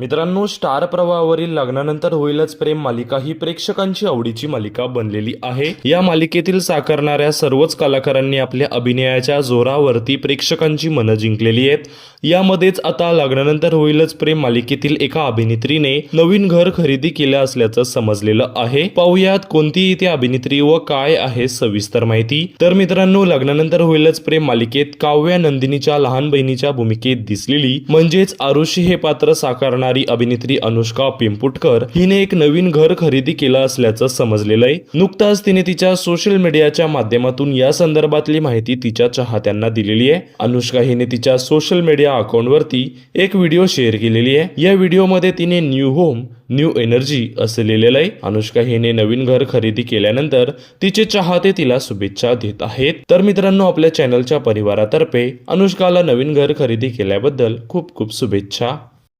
मित्रांनो स्टार प्रवाहावरील लग्नानंतर होईलच प्रेम मालिका ही प्रेक्षकांची आवडीची मालिका बनलेली आहे. या मालिकेतील साकारणाऱ्या सर्वच कलाकारांनी आपल्या अभिनयाच्या जोरावरती प्रेक्षकांची मनं जिंकलेली आहेत. यामध्येच आता लग्नानंतर होईलच प्रेम मालिकेतील एका अभिनेत्रीने नवीन घर खरेदी केलं असल्याचं समजलेलं आहे. पाहुयात कोणती ती अभिनेत्री व काय आहे सविस्तर माहिती. तर मित्रांनो लग्नानंतर होईलच प्रेम मालिकेत काव्या नंदिनीच्या लहान बहिणीच्या भूमिकेत दिसलेली म्हणजेच आरुषी हे पात्र साकारणारी अभिनेत्री अनुष्का पिंपुटकर हिने एक नवीन घर खरेदी केलं असल्याचं समजलेलं आहे. नुकताच तिने तिच्या सोशल मीडियाच्या माध्यमातून या संदर्भातली माहिती तिच्या चाहत्यांना दिलेली आहे. अनुष्का हिने तिच्या सोशल मीडिया अकाउंटवरती एक व्हिडिओ शेअर केलेली आहे. या व्हिडिओमध्ये तिने न्यू होम न्यू एनर्जी असं लिहिलेलं आहे. अनुष्का हिने नवीन घर खरेदी केल्यानंतर तिचे चाहते तिला शुभेच्छा देत आहेत. तर मित्रांनो आपल्या चॅनलच्या परिवारातर्फे अनुष्काला नवीन घर खरेदी केल्याबद्दल खूप खूप शुभेच्छा.